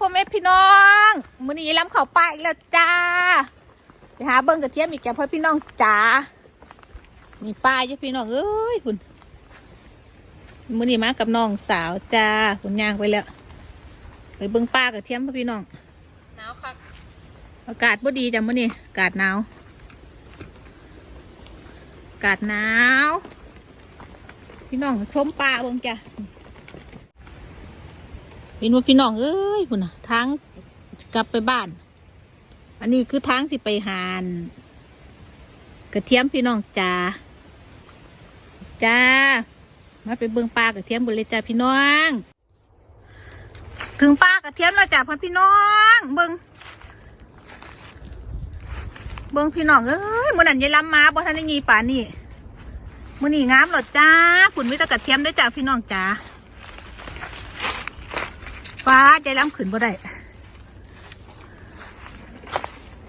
วัสดีพ่อแม่พี่น้องมื้อนี้ล้ำเขาป่าอีกแล้วจ้าไปหาเบิ้งกระเทียมอีกแกพ่อพี่น้องจ๋ามีป้าอยู่พี่น้องเอ้ยคุณมื้อนี้มากับน้องสาวจ้าคุณย่างไปแล้ว ไปเบิ้งป้ากระเทียมพ่อพี่น้องหนาวคักอากาศบ่ดีจ้ะมื้อนี้อากาศหนาวอากาศหนาว พี่น้องชมป่าเบิ่งจ้ะ เห็นว่าพี่น้องเอ้ยพุ่นน่ะทางกลับไปบ้าน อันนี้คือทางสิไปหานกระเทียมพี่น้องจ้าจ้ามาไปเบิ่งปลากระเทียมบนเลยจ้าพี่น้อง ถึงปลากระเทียมแล้วจ้าพ่อพี่น้อง เบิ่งเบิ่งพี่น้องเอ้ยมื่อนั้นยายลำมาบ่ทันได้ยีป่านี่มื่อนี้งามหรอจ้าฝุ่นมิตรกระเทียมด้วยจ้าพี่น้องจ้า ฟ้ายายลำขึ้นบ่ได้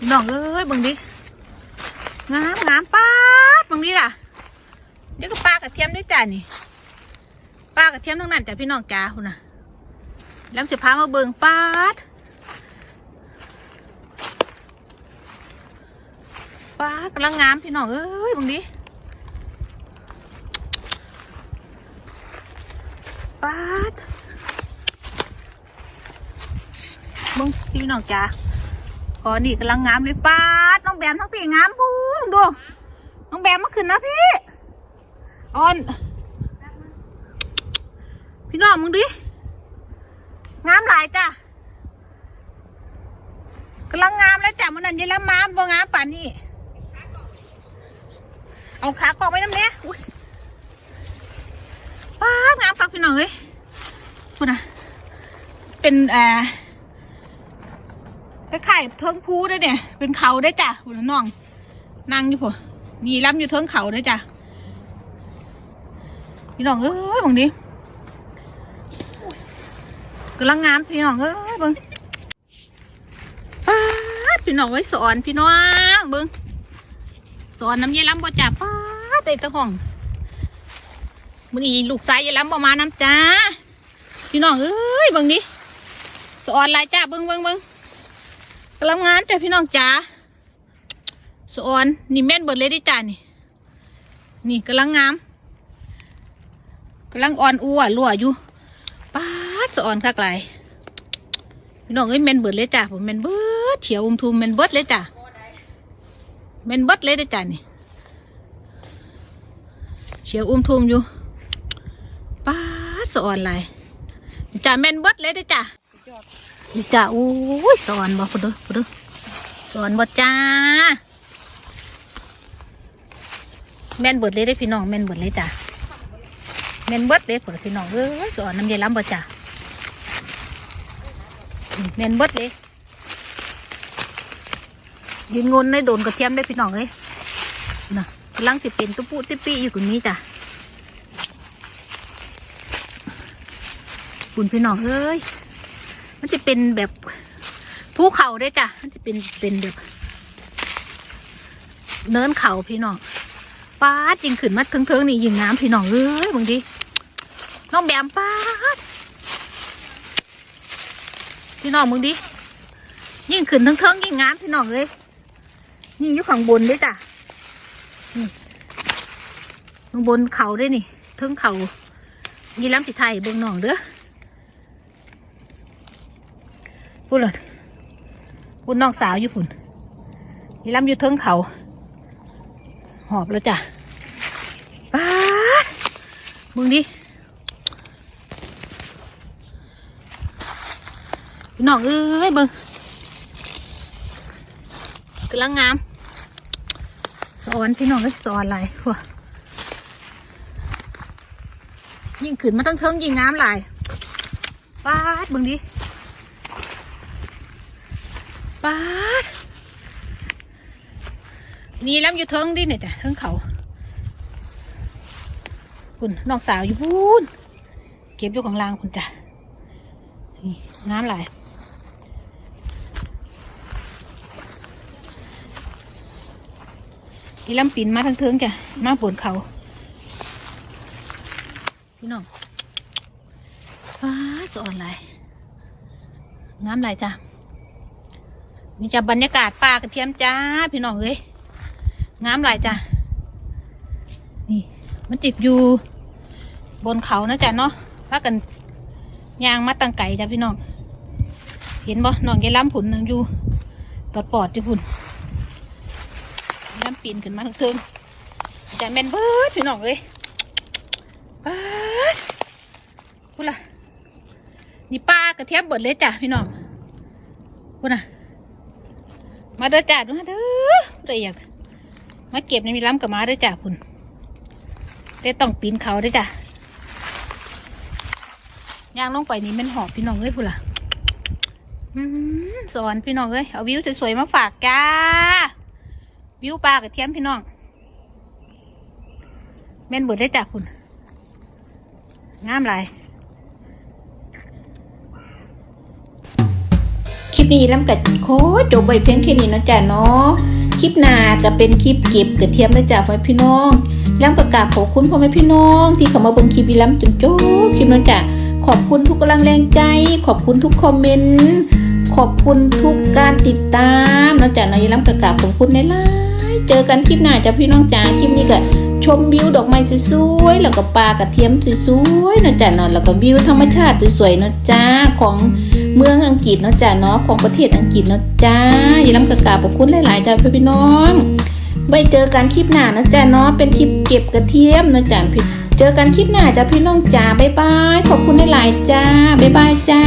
น้องเอ้ยบิ่งดิงามงามป้าดบิ่งดิล่ะเดี๋ยวก็ปลากระเทียมด้วยจ้านี่ปลากระเทียมทั้งนั้นจ้าพี่น้องจ้าคุณน่ะแล้วจะพามาเบิงป้าดป้ากำลังงามพี่น้องเอ้ยบังดิป้าด มึงพี่น้องจ้าก่อนนี่กำลังงามเลยป้าดน้องแบมทั้งพี่งามพูงดู น้องแบมมาขึ้นนะพี่ออน พี่น้องมึงดิ งามหลายจ้ะกำลังงามแล้วจ้ะมันนั่นยังละมามบ่งามป่านนี้เอาขากรอกไว้น้ำเนี้ยอุ้างามคักพี่น้องเอ้ยพูดนะเป็นเอ่อ คล้ายๆเทิงพูได้วยเนี่ย เป็นเขาได้จ้ะคุณน้อง นั่งอยู่พอนี่ล้ำอยู่เทิงเขาได้จ้ะพี่น้องเอ้ยบางนี้กำลังงามพี่น้องเอ้ยเบิ่งป้าพี่น้องไว้สอนพี่น้องเบิ่งสอนน้ำยายล้ำบ่จ่าป้าเตะตะห้องมื้อนี้ลูกสายยายล้ำบ่มาน้ำจ้าพี่น้องเอ้ยเบิ่งดิสอนลายจ้าเบิ่งเบิ่งบิ่ง กำลังงานจ้ะพี่น้องจ้าสอนนี่แม่นเบิดเลยดิจ้านี่ นี่กำลังงามกำลังอ่อนอัวนรั่วอยู่ป้าสอนคักหลพี่น้องเอ้ยแม่นเบิดเลยจ้าผมแม่นเบิดเฉียวอุ้มทุมแม่นเบิดเลยจ้าแม่นเบิดเลยด้อจ้ะนี่เชียวอุ้มทุมอยู่ป้าสอนอะไรจ้ะแม่นเบิดเลยด้อจ้ะ นี่จ้ะโอ้ยสอนบ่พอด้อพอเด้อสอนบ่จ้า แม่นเบิดเลยได้พี่น้องแม่นเบิดเลยจ้ะแม่นเบิดเลยพอด้อพี่น้องเอ้ยสอนน้ำเย็นล้ำบ่จ้ะแม่นเบิดเลยยืนงนในโดนกระเทียมได้พี่น้องเอ้ยนะกำลังสิเป็นตุ๊ปุติปปี้อยู่ตรงนี้จ้ะคุณพี่น้องเอ้ย มันจะเป็นแบบภูเขาได้จ้ะ มันจะเป็นเป็นแบบ เนินเขาพี่น้องป้าจริงขึ้นมาเทิงๆนี่ยิงน้ำพี่น้องเอ้ยบางทีน้องแบมป้าพี่น้องมึงดิ ยิ่งขึ้นเทิงๆยิ่งงามพี่น้องเอ้ยนี่อยู่ข้างบนด้วยจ้ะนี่ข้างบนเขาด้วยนี่เทิงเขานี่ล้ำสิไทยเบิ่งหนองเด้อ พูดเลยพูดน้องสาวอยู่พุ่นนี่ล้ำอยู่เทิงเขา หอบแล้วจ้ะป้ามึงดิพี่น้องเอ้ยเบิ่งกำลังงามสอนพี่น้องก็สอนอะไรวะยิ่งขึ้นมาตั้งเทิงยิ่งงามหลายป้าดเบิ่งดิ ป้าดนี่ล้ำอยู่เทิงดิเนี่ยจ้ะเทิงเขาคุณน้องสาวอยู่พูนเก็บอยู่ของลางคุณจ้ะนี่งามหลายอีลำปินมาทั้งเทิงจ้ะมาปวดเขาพี่น้องฟ้าสอนอะไรน้ำไหลจ้ะ นี่จะบรรยากาศป่ากระเทียมจ้าพี่น้องเอ้ยน้ำไหลจ้ะนี่มันติดอยู่บนเขานะจ๊ะเนาะพากันยางมาตังไก่จ้ะพี่น้อง เห็นบ่น้องยายล้ำผุนนังอยู่ตอดปอดที่พุ่นล้ำปีนขึ้นมาทั้งเทิงจะแม่นเบิดพี่น้องเอ้ยเบิดพุ่นล่ะนี่ปลากระเทียมเบิดเลยจ้ะพี่น้องพุ่นน่ะ มาเด้อจ้ะดูนะเด้อผู้อยากมาเก็บในมีล้ำกับมาเด้อจ้ะพุ่นแต่ต้องปีนเขาเด้อจ้ะย่างลงไปนี่มันหอบพี่น้องเอ้ยพุ่นล่ะอืมสอนพี่น้องเอ้ยเอาวิวสวยๆมาฝากจ้าวิวปลากระเทียมพี่น้องแม่นเบิดได้จากคุณงามหลาย นี้ล้ำกัดโคตรจบไว้เพียงแค่นี้นะจ้ะเนาะคลิปหน้าก็เป็นคลิปเก็บกระเทียมได้จากพ่อแม่พี่น้องล้ำประกาบขอบคุณพ่อแม่พี่น้อง ที่เข้ามาเบิ่งคลิปนี้ล้ำจนจบคลิปนะจ้ะขอบคุณทุกกำลังแรงใจ ขอบคุณทุกคอมเมนต์ขอบคุณทุกการติดตามนอกจากนายล้ำกระกาบขอบคุณในไลน์เจอกันคลิปหน้าจ้ะพี่น้องจ๋าคลิปนี้ก็ชมวิวดอกไม้สวยๆ แล้วก็ปลากระเทียมสวยๆนะจ๊ะเนาะแล้วก็วิวธรรมชาติสวยๆนะจ๊ะของ เมืองอังกฤษเนาะจ้ะเนาะของประเทศอังกฤษเนาะจ้าอย่าลืมกระกาบขอบคุณหลายๆจ้าพี่น้องไว้เจอกันคลิปหน้านะจ้ะเนาะเป็นคลิปเก็บกระเทียมนะจ้ะพี่เจอกันคลิปหน้าจ้ะพี่น้องจ้าบ๊ายบายขอบคุณหลายๆจ้าบ๊ายบายจ้า